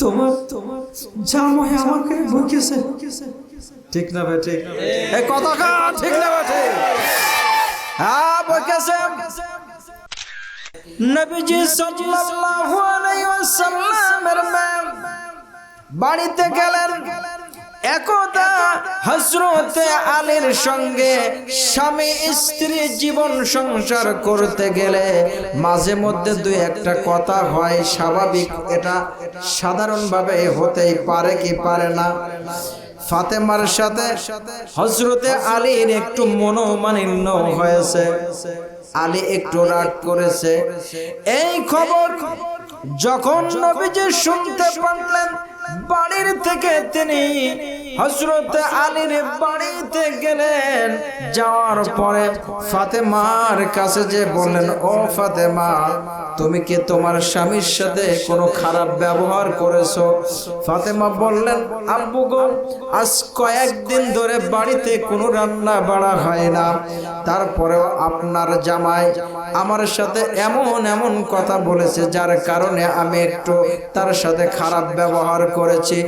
তোমার তোমার জামাই আমাকে বকেছে ঠিক না ভাই, ঠিক এই কথা কা, ঠিক না ভাই হ্যাঁ বকেছে নবীজি সাল্লাল্লাহু আলাইহি বাড়িতে গেলেন। একদা হজরতে আলীর সঙ্গে স্বামী স্ত্রী জীবন সংসার করতে গেলে মাঝে মধ্যে দুই একটা কথা হয়, স্বাভাবিক। এটা সাধারণভাবে হতেই পারে কি পারে না। ফাতেমার সাথে হজরতে আলীর একটু মনোমানিন্য হয়েছে। আলী একটু রাগ করেছে। এই খবর যখন নবীজি শুনতে পারলেন বাড়ির থেকে তিনি হজরত আলীর বাড়িতে গেলেন। যাওয়ার পরে ফাতেমার কাছে যে বললেন, ও ফাতেমা, তুমি কি তোমার স্বামীর সাথে কোনো খারাপ ব্যবহার করেছ? ফাতেমা বললেন, আব্বু গো, আজ কয়েকদিন ধরে বাড়িতে কোনো রান্না বাড়া হয় না। তারপরেও আপনার জামাই আমার সাথে এমন এমন কথা বলেছে, যার কারণে আমি একটু তার সাথে খারাপ ব্যবহার করেছি।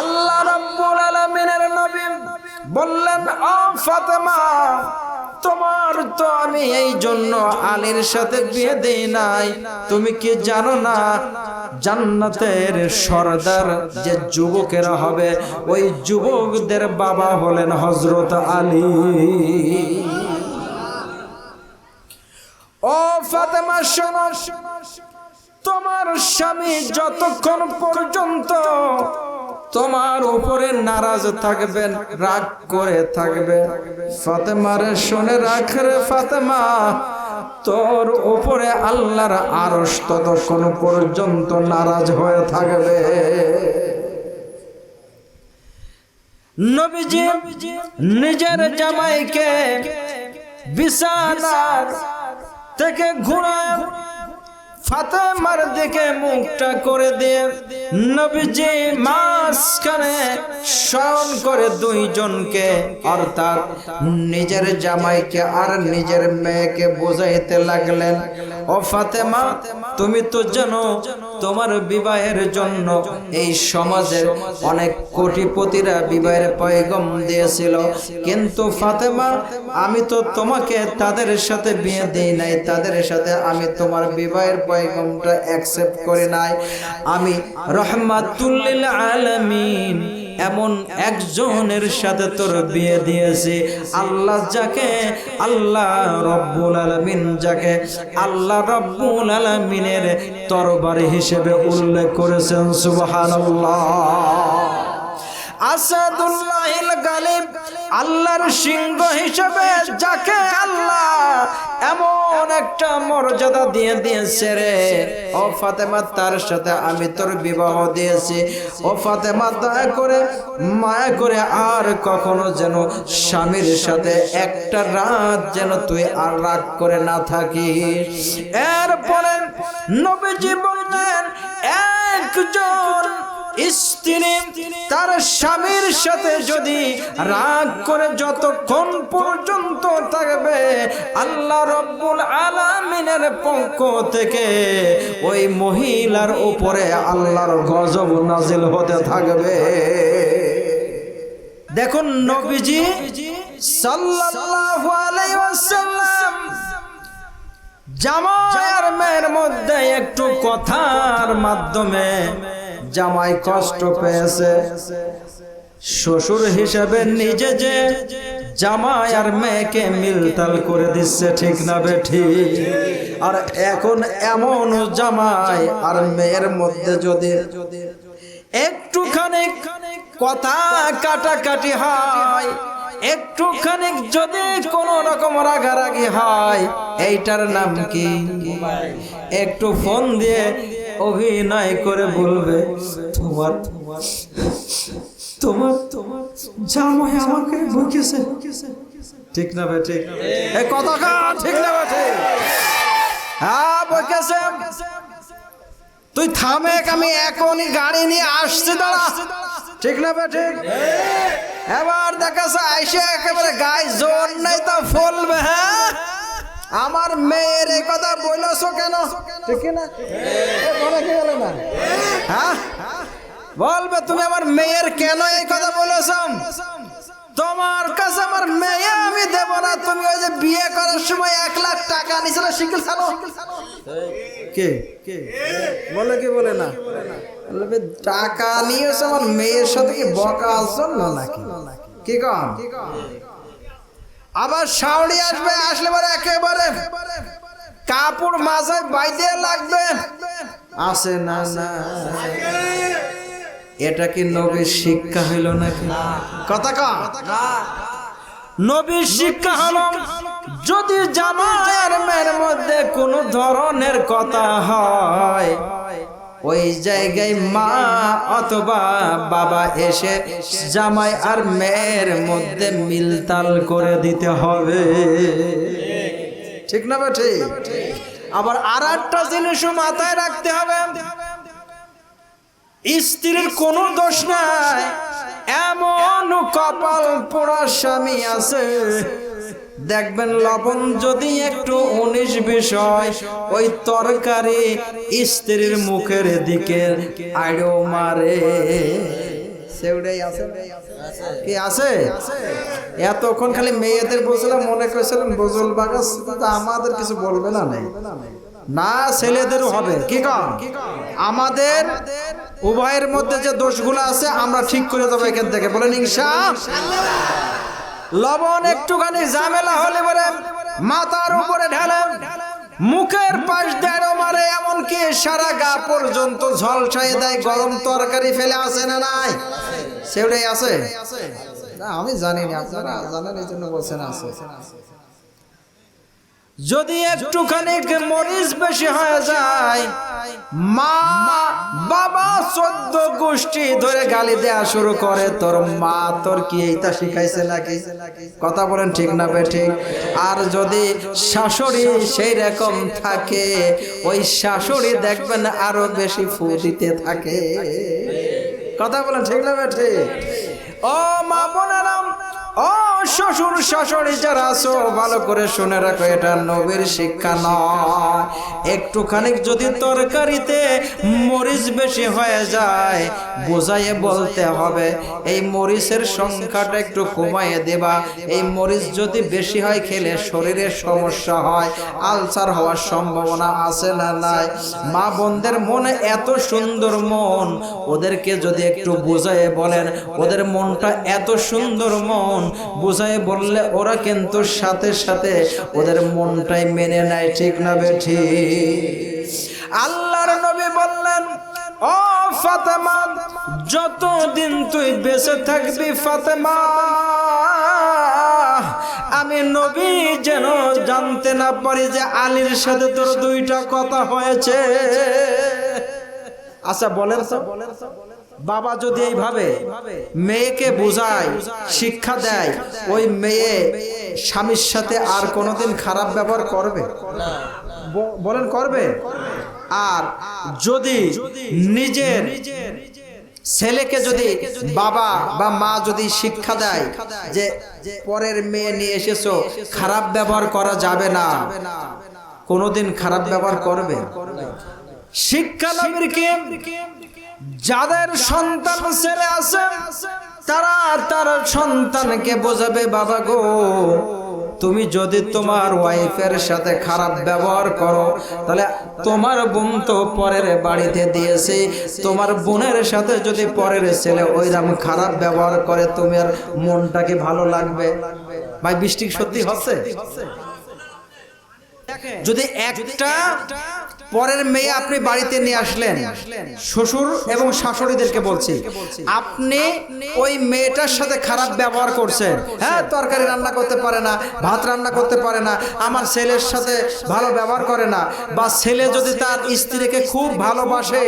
আল্লাহ রাব্বুল আলামিনের নবী বললেন, ও ফাতেমা, তোমার তো আমি এই জন্য আলীর সাথে বিয়ে দেই নাই। তুমি কি জানো না, জান্নাতের সর্দার যে যুবকেরা হবে, ওই যুবকদের বাবা হলেন হজরত আলী। ও ফাতেমা, শোনো, তোমার স্বামী যতক্ষণ পর্যন্ত তোমার উপরে নারাজ থাকবেন, রাগ করে থাকবে ফাতেমার শুনে রাখ রে ফাতেমা, তোর উপরে আল্লাহর আরস ততক্ষণ পর্যন্ত নারাজ হয়ে থাকবে। নবীজি নিজের জামাইকে বিছানার থেকে ঘুরায় ফাতেমার দিকে মুখটা করে দিয়ে নবীজি মাঝখানে শয়ন করে দুইজনকে অর্থাৎ নিজের জামাইকে আর নিজের মেয়েকে বোঝাইতে লাগলেন, ও ফাতেমা, তুমি তো জানো তোমার বিবাহের জন্য এই সমাজের অনেক কোটিপতিরা বিবাহের পয়গম দিয়েছিল। কিন্তু ফাতেমা, আমি তো তোমাকে তাদের সাথে বিয়ে দিই নাই, তাদের সাথে আমি তোমার বিবাহের পয়গমটা অ্যাকসেপ্ট করি নাই। আমি রহমাতুল্লিল এমন একজনের সাথে তোর বিয়ে দিয়েছি। আল্লাহ যাকে, আল্লাহ রব্বুল আলমিন যাকে, আল্লাহ রব্বুল আলমিনের তরবার হিসেবে উল্লেখ করেছেন, সুবহানাল্লাহ। আসাদুল্লাহিল গালিব, আল্লাহর সিংহ হিসেবে যাকে আল্লাহ এমন একটা মর্যাদা দিয়ে দিয়েছে রে। ও ফাতেমা, তার সাথে আমি তোর বিবাহ দিয়েছি। ও ফাতেমা, দয়া করে মায়া করে আর কখনো যেন স্বামীর সাথে একটা রাত যেন তুই আর রাগ করে না থাকিস। এরপরে নবীজি বললেন, একজন স্ত্রী, তার স্বামীর সাথে যদি রাগ করে যতক্ষণ পর্যন্ত থাকবে, আল্লাহ রব্বুল আলামিনের পক্ষ থেকে ওই মহিলার উপরে আল্লাহর গজব নাজিল হতে থাকবে। দেখুন নবীজি সাল্লাল্লাহু আলাইহি ওয়াসাল্লাম জামাই মেয়ের মধ্যে একটু কথার মাধ্যমে জামাই কষ্ট পেয়েছে। শ্বশুর হিসেবে নিজে যে জামাই আর মেয়েকে মিলতাল করে দিচ্ছে, ঠিক না বেঠি আর এখন এমন জামাই আর মেয়ের মধ্যে যদি একটুখানি কথা কাটাকাটি হয়, একটুখানি যদি কোন রকম রাগারাগি হয়, এইটার নাম কি? একটু ফোন দিয়ে অভিনয় করে বলবে, তোমার তোমার তোমার জামাই আমাকে বকেছে। ঠিক না ভাই, ঠিক এই কথা ঠিক না ভাই, ঠিক। হ্যাঁ তুই থামে আমি এখনই গাড়ি নিয়ে আসছি, দাঁড়া। ঠিক না ভাই, ঠিক। এবার দেখাছে, আইসে একেবারে গায়ে জোর নাই তা ফলবে হ্যাঁ? আমার মেয়ের এই কথা বলেছ কেন? ঠিক না কি হ্যাঁ? বলবে, তুমি আমার মেয়ের কেন এই কথা বলেছ? তোমার কাছে আমার মেয়ে আমি দেব না। তুমি ওই যে বিয়ে করার সময় এক লাখ টাকা নিছিল শিকিল ছাড়ো। কে? কে? বলে কি বলে না? টাকা নিয়েছে আমার মেয়ের সাথে কি বকা জন্য নাকি? কি কন? আবার শাওড়ি আসবে, আসলে পরে একেবারে কাপড় মাঝে বাইতে লাগবে। আসে না না। এটা কি নবীর শিক্ষা হইল নাকি? কথা কা নবীর শিক্ষা হলো, যদি জামাইয়ের মেয়ের মধ্যে কোনো ধরনের কথা হয় ওই জায়গায় মা অথবা বাবা এসে জামাই আর মেয়ের মধ্যে মিলতাল করে দিতে হবে। ঠিক না বা ঠিক? আবার আর একটা জিনিসও মাথায় রাখতে হবে। স্ত্রীর কোনো দোষ নাই। এমন কপাল পোড়া স্বামী আছে দেখবেন লবণ যদি একটু উনিশ বিষয় ওই তরকারি স্ত্রীর মুখের দিকে আড়ো মারে। আছে? এতক্ষণ খালি মেয়েদের বলছিলাম, মনে করেছিলাম বজল বাগাস আমাদের কিছু বলবে না নেই। না ছেলেদেরও হবে। কি কম আমাদের উভয়ের মধ্যে যে দোষগুলো আছে, আমরা ঠিক করে দেবো এখান থেকে। বলেন ইনশা লবণ একটুখানি ঝামেলা হলে পরে মাথার উপরে ঢালেন। মুখের পাশ দেড় মারে এমনকি সারা গা পর্যন্ত ঝলসাই দেয়। গরম তরকারি ফেলে আসে না নাই? সেটাই আছে? না, আমি জানি না আপনারা জানেন, এই জন্য বলছেন আছে। যদি একটুখানি মরিচ বেশি হয়ে যায়, মা বাবা চোদ্দ গোষ্ঠী ধরে গালি দেয়া শুরু করে, তোর মা তোর কি এইটা শিখাইছে নাকি? কথা বলেন ঠিক না বে ঠিক আর যদি শাশুড়ি সেই রকম থাকে, ওই শাশুড়ি দেখবেন আরও বেশি ফু দিতে থাকে। কথা বলেন ঠিক না বে ঠিক ও মা বোনেরাম ও শ্বশুর শাশুড়ি যারা আছো, ভালো করে শুনে রাখো, এটা নবীর শিক্ষা নয়। একটুখানি যদি তরকারিতে মরিচ বেশি হয়ে যায় বোঝাইয়ে বলতে হবে, এই মরিচের সংখ্যাটা একটু কমাইয়ে দেবা। এই মরিচ যদি বেশি হয়, খেলে শরীরের সমস্যা হয়, আলসার হওয়ার সম্ভাবনা আছে না নাই? মা বোনদের মনে এত সুন্দর মন, ওদেরকে যদি একটু বুঝাইয়ে বলেন, ওদের মনটা এত সুন্দর মন বুঝাই বললে, ওরা কিন্তু সাথে সাথে ওদের মনটাই মেনে নেয়, ঠিক না বেঠি আল্লাহর নবী বললেন, ও ফাতেমা, যতদিন তুই বেঁচে থাকবি ফাতেমা, আমি নবী যেন জানতে না পারি যে আলীর সাথে তোর দুইটা কথা হয়েছে। আচ্ছা বলেন তো। বাবা যদি এইভাবে মেয়েকে বোঝায়, শিক্ষা দেয়, ওই মেয়ে স্বামীর সাথে আর কোনোদিন খারাপ ব্যবহার করবে? বলেন করবে? আর যদি নিজের ছেলেকে যদি বাবা বা মা যদি শিক্ষা দেয় যে পরের মেয়ে নিয়ে এসেছ, খারাপ ব্যবহার করা যাবে না, কোনোদিন খারাপ ব্যবহার করবে? শিক্ষা লাভের কি? যাদের সন্তান ছেলে আছে তারা তার সন্তানকে বোঝাবে বাবা গো তুমি যদি তোমার ওয়াইফের সাথে খারাপ ব্যবহার করো তাহলে তোমার বোন তো পরের বাড়িতে দিয়েছে। তোমার বোনের সাথে যদি পরের ছেলে ওইরকম খারাপ ব্যবহার করে তোমার মনটাকে ভালো লাগবে? ভাই বৃষ্টি সত্যি হচ্ছে? যদি একটা পরের মেয়ে আপনি বাড়িতে নিয়ে আসলেন। শ্বশুর এবং শাশুড়িদেরকে বলছি আপনি ওই মেয়েটার সাথে খারাপ ব্যবহার করছেন। হ্যাঁ তরকারি রান্না করতে পারে না ভাত রান্না করতে পারে না আমার ছেলের সাথে ভালো ব্যবহার করে না বা ছেলে যদি তার স্ত্রীকে খুব ভালোবাসে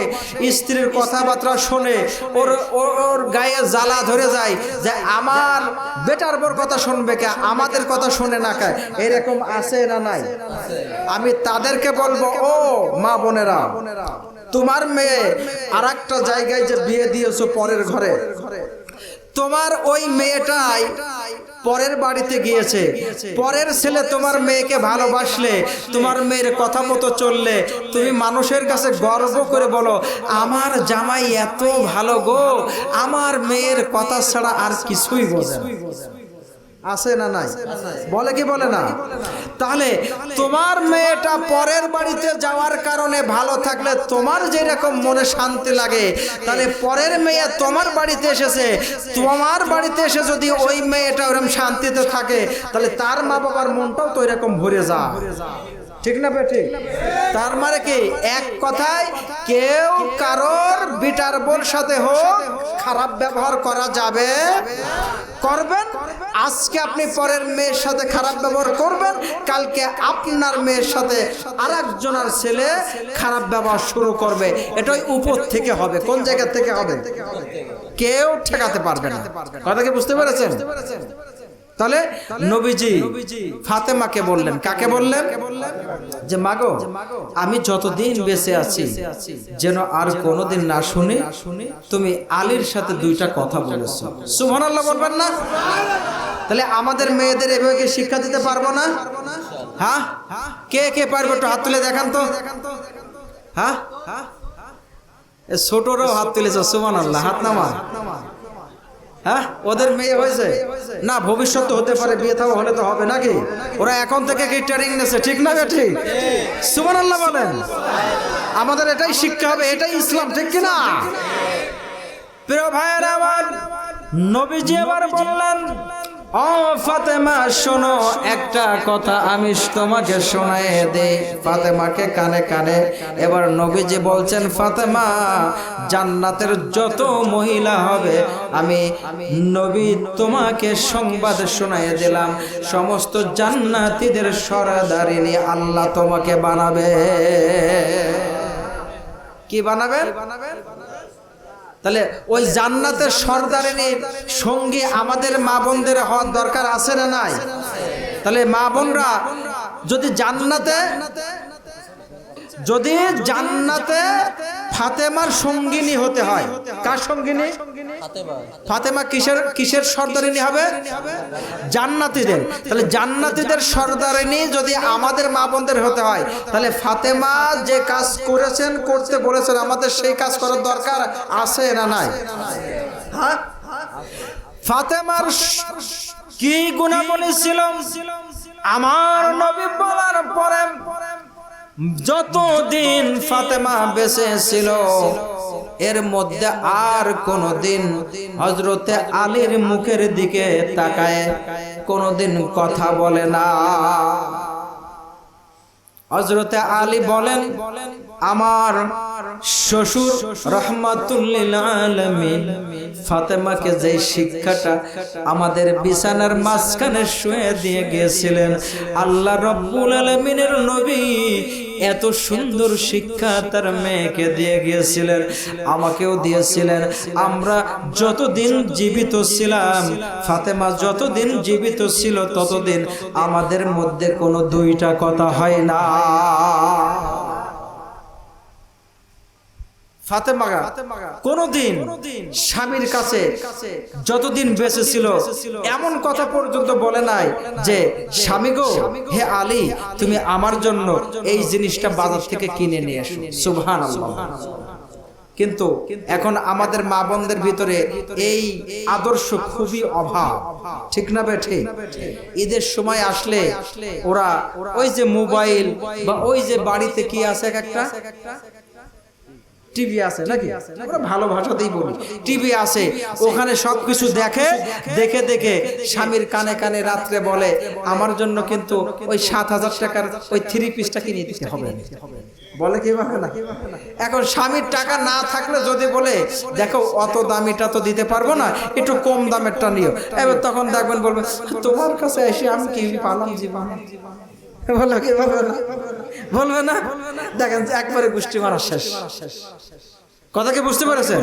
স্ত্রীর কথাবার্তা শোনে ওর ওর- গায়ে জ্বালা ধরে যায় যে আমার বেটার বোর কথা শুনবে কে আমাদের কথা শুনে না কে এরকম আছে না নাই? আমি তাদেরকে বলব ও মা বোনেরা, তোমার মেয়ে আর একটা জায়গায় যে বিয়ে দিয়েছ পরের ঘরে, তোমার ওই মেয়েটাই পরের বাড়িতে গিয়েছে পরের ছেলে তোমার মেয়েকে ভালোবাসলে, তোমার মেয়ের কথা মতো চললে, তুমি মানুষের কাছে গর্ব করে বলো, আমার জামাই এত ভালো গো, আমার মেয়ের কথা ছাড়া আর কিছুই বোঝে। আছে না নাই? বলে কি বলে না? তাহলে তোমার মেয়েটা পরের বাড়িতে যাওয়ার কারণে ভালো থাকলে তোমার যেরকম মনে শান্তি লাগে তাহলে পরের মেয়ে তোমার বাড়িতে এসেছে। তোমার বাড়িতে এসে যদি ওই মেয়েটা ওরকম শান্তিতে থাকে তাহলে তার মা বাবার মনটাও তো এরকম ভরে যা ঠিক না বেটি? তার মানে কি? এক কথায় কেউ কারোর বিটার বোর সাথে হোক খারাপ ব্যবহার করা যাবে করবেন আজকে আপনি পরের মেয়ের সাথে খারাপ ব্যবহার করবেন, কালকে আপনার মেয়ের সাথে আর একজনের ছেলে খারাপ ব্যবহার শুরু করবে। এটাই উপর থেকে হবে। কোন জায়গা থেকে হবে? কেউ ঠেকাতে পারবে না। কথা কি বুঝতে পেরেছেন? তাহলে নবীজি ফাতেমাকে বললেন। কাকে বললেন? যে মাগো আমি যতদিন বেঁচে আছি যেন আর কোনোদিন না শুনি তুমি আলীর সাথে দুইটা কথা বলেছ। সুবহানাল্লাহ বলবেন না? তাহলে আমাদের মেয়েদের এভাবে শিক্ষা দিতে পারব না? হ্যাঁ? কে কে পারবে একটু হাত তুলে দেখান তো? হ্যাঁ? ছোটরাও হাত তুলেছে সুবহানাল্লাহ হাত নামা হ্যাঁ? ওদের মেয়ে হয়েছে? না, ভবিষ্যৎ হতে পারে, বিয়ে থাও, হলে তো হবে নাকি? ওরা এখন থেকে কি ট্রেনিং নেছে, ঠিক না ঠিক সুমান আল্লাহ বলেন। আমাদের এটাই শিক্ষা হবে, এটাই ইসলাম, ঠিক কিনা? প্রিয় ভাইয়ের আমার নবীজি আবার বললেন ও ফাতেমা, শোনো, একটা কথা আমি তোমাকে শোনায় দে ফাতেমাকে কানে কানে এবার নবীজি বলছেন, ফাতেমা, জান্নাতের যত মহিলা হবে, আমি নবী তোমাকে সংবাদ শোনায় দিলাম। সমস্ত জান্নাতীদের সরাদারিনী আল্লাহ তোমাকে বানাবে। কি বানাবেন? তাহলে ওই জান্নাতের সর্দারের সঙ্গী আমাদের মা বোনদের হওয়ার দরকার আছে না নাই? তাহলে মা বোনরা যদি জান্নাতে যদি জান্নাতে ফাতেমার সঙ্গিনী হতে হয়, কার সঙ্গিনী? ফাতেমা কিসের কিসের সর্দারিনী হবে? জান্নাতীদের। তাহলে জান্নাতীদের সর্দারিনী যদি আমাদের মা বোনদের হতে হয়, তাহলে ফাতেমা যে কাজ করেছেন, করতে বলেছেন, আমাদের সেই কাজ করার দরকার আছে না নাই? হ্যাঁ? ফাতেমার কি গুণাবলী ছিল? আমার নবী বলার পরে যতদিন ফাতেমা বেঁচে ছিল, এর মধ্যে আর কোনোদিন হজরতে আলীর মুখের দিকে তাকায় কোনোদিন কথা বলে না। হজরতে আলী বলেন, আমার শ্বশুর রহমাতুল্লিল আলমিন ফাতেমাকে যে শিক্ষাটা আমাদের বিছানার মাঝখানে শুয়ে দিয়ে গিয়েছিলেন, আল্লাহ রব্বুল আলমিনের নবী এত সুন্দর শিক্ষা তার মেয়েকে দিয়ে গিয়েছিলেন, আমাকেও দিয়েছিলেন, আমরা যতদিন জীবিত ছিলাম, ফাতেমা যতদিন জীবিত ছিল ততদিন আমাদের মধ্যে কোনো দুইটা কথা হয় না। ফাতেমাগা কোনদিন স্বামীর কাছে যতদিন বেঁচে ছিল এমন কথা পর্যন্ত বলে নাই যে স্বামী গো হে আলী তুমি আমার জন্য এই জিনিসটা বাজার থেকে কিনে নিয়ে এসো। সুবহান কিন্তু এখন আমাদের মা বোনদের ভিতরে এই আদর্শ খুবই অভাব। ঠিক না বেঠে ঈদের সময় আসলে ওরা ওই যে মোবাইল বা ওই যে বাড়িতে কি আছে এক একটা? টিভি আছে নাকি? আমরা ভালো ভাষাতেই বলি। টিভি আছে। ওখানে সবকিছু দেখে দেখে দেখে স্বামীর কানে কানে রাত্রে বলে আমার জন্য কিন্তু ওই সাত হাজার টাকার ওই থ্রি পিসটা কিনে দিতে হবে। বলে কীভাবে না? এখন স্বামীর টাকা না থাকলে যদি বলে দেখো অত দামিটা তো দিতে পারব না একটু কম দামেরটা নিও। এবার তখন দেখবেন বলবে তোমার কাছে এসে আমি কি পালাম জীবন। বলবে না? দেখেন একবারে গোষ্ঠী মারা শেষ। কথা কি বুঝতে পেরেছেন?